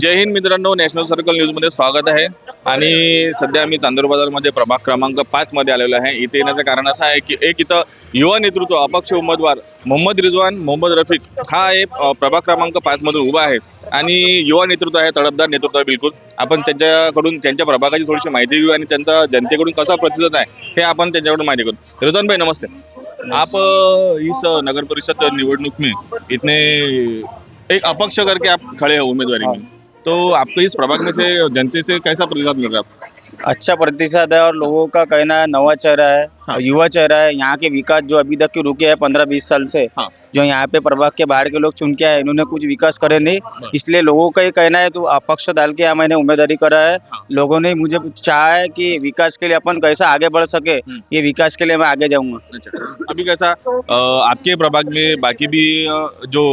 जय हिंद मित्रांनो national circle न्यूजमध्ये स्वागत आहे. आणि सध्या आम्ही चांदूर बाजारमध्ये प्रभाग क्रमांक पाच मध्ये आलेलो आहे. इथे येण्याचं कारण असं आहे की एक इथं युवा नेतृत्व अपक्ष उमेदवार मोहम्मद रिजवान मोहम्मद रफिक हा एक प्रभाग क्रमांक पाचमधून उभा आहे. आणि युवा नेतृत्व आहे तडफदार नेतृत्व आहे बिलकुल. आपण त्यांच्याकडून त्यांच्या प्रभागाची थोडीशी माहिती घेऊ आणि त्यांचा जनतेकडून कसा प्रतिसाद आहे हे आपण त्यांच्याकडून माहिती करू रिजवान भाई नमस्ते. आप इस नगर परिषद निवडणूक में इतने एक अपक्ष करके आप खड़े हो उमेदवारी में. तो आपको इस प्रभाग में से जनता से कैसा प्रतिशत मिल रहा है आपको? अच्छा प्रतिशत है और लोगों का कहना है नवा चेहरा है हाँ। युवा चेहरा है यहाँ के विकास जो अभी तक के रुके हैं पंद्रह बीस साल से हाँ। जो यहाँ पे प्रभाग के बाहर के लोग चुन के आए इन्होंने कुछ विकास करे नहीं हाँ। इसलिए लोगों का ये कहना है तो अपक्ष डाल के यहाँ मैंने उम्मीदवारी करा है हाँ। लोगों ने मुझे चाहा है कि विकास के लिए अपन कैसा आगे बढ़ सके हम्म। ये विकास के लिए मैं आगे जाऊँगा अच्छा अभी कैसा आपके प्रभाग में बाकी भी जो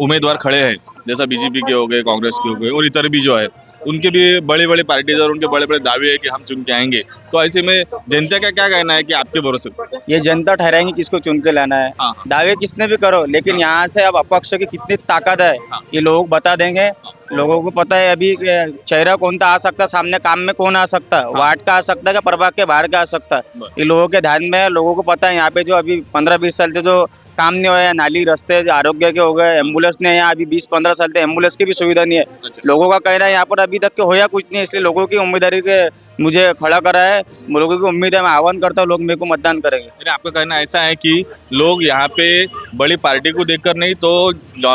उम्मीदवार खड़े हैं जैसा बीजेपी के हो गए कांग्रेस के हो गए और इतर भी जो है उनके भी बड़े बड़े पार्टीज़ और उनके बड़े बड़े दावे हैं कि हम चुन के आएँगे। तो ऐसे में जनता का क्या कहना है कि आपके भरोसे? ये जनता ठहराएँगे किसको चुन के लाना है? हाँ हाँ। दावे किसने भी करो लेकिन यहाँ से अब अपक्ष की कितनी ताकत है हाँ। ये लोग बता देंगे। लोगों को पता है अभी चेहरा कौन सा आ सकता है सामने काम में कौन आ सकता है। वार्ड का आ सकता है या प्रभाग के बाहर का आ सकता। है ये लोगों के ध्यान में है लोगों को पता है यहाँ पे जो अभी पंद्रह बीस साल से जो काम नहीं हुआ है नाली रस्ते आरोग्य के हो गए एंबुलेंस नहीं है यहाँ अभी बीस पंद्रह साल से एंबुलेंस की भी सुविधा नहीं है। अच्छा। लोगों का कहना है यहाँ पर अभी तक के होया कुछ नहीं इसलिए लोगों की उम्मीदवारी के मुझे खड़ा करा है लोगों की उम्मीद है मैं आह्वान करता हूँ लोग मेरे को मतदान करेंगे। आपका कहना ऐसा है की लोग यहाँ पे बड़ी पार्टी को देखकर नहीं तो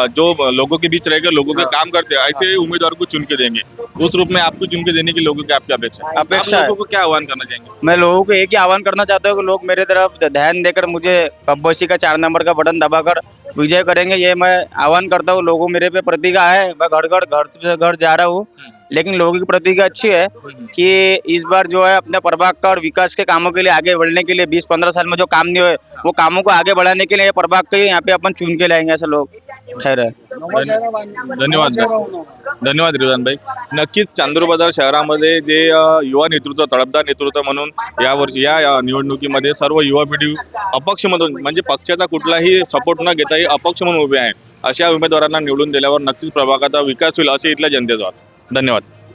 जो लोगों के बीच रहकर लोगों के काम करते हैं ऐसे उम्मीदवार को चुन के देंगे। उस रूप में आपको चुन के देने की लोगों की आपकी अपेक्षा अपेक्षा आप है। लोगों को क्या आह्वान करना चाहेंगे? मैं लोगों को एक ही आह्वान करना चाहता हूँ कि लोग मेरे तरफ़ ध्यान देकर मुझे कब्बोसी का चार नंबर का बटन दबाकर विजय करेंगे ये मैं आह्वान करता हूँ। लोगों मेरे पे प्रतिज्ञा है। मैं घर घर घर से घर जा रहा हूँ। लेकिन लोगों की प्रतिक्रिया अच्छी है कि इस बार जो है अपने प्रभाग का और विकास के कामों के लिए आगे बढ़ने के लिए बीस पंद्रह साल में जो काम नहीं हुए वो कामों को आगे बढ़ाने के लिए प्रभाग के यहाँ पे अपन चुन के लाएंगे ऐसे लोग। ठहरे धन्यवाद धन्यवाद रिवान भाई। नक्कीच चांदूर बाजार शहरामध्ये जे युवा नेतृत्व तडफदार नेतृत्व म्हणून या वर्षी या निवडणुकीमध्ये सर्व युवा पिढी अपक्ष म्हणून म्हणजे पक्षाचा कुठलाही सपोर्ट न घेताही अपक्ष म्हणून उभे आहे. अशा उमेदवारांना निवडून दिल्यावर नक्कीच प्रभागाचा विकास होईल असे इथल्या जनतेचा धन्यवाद.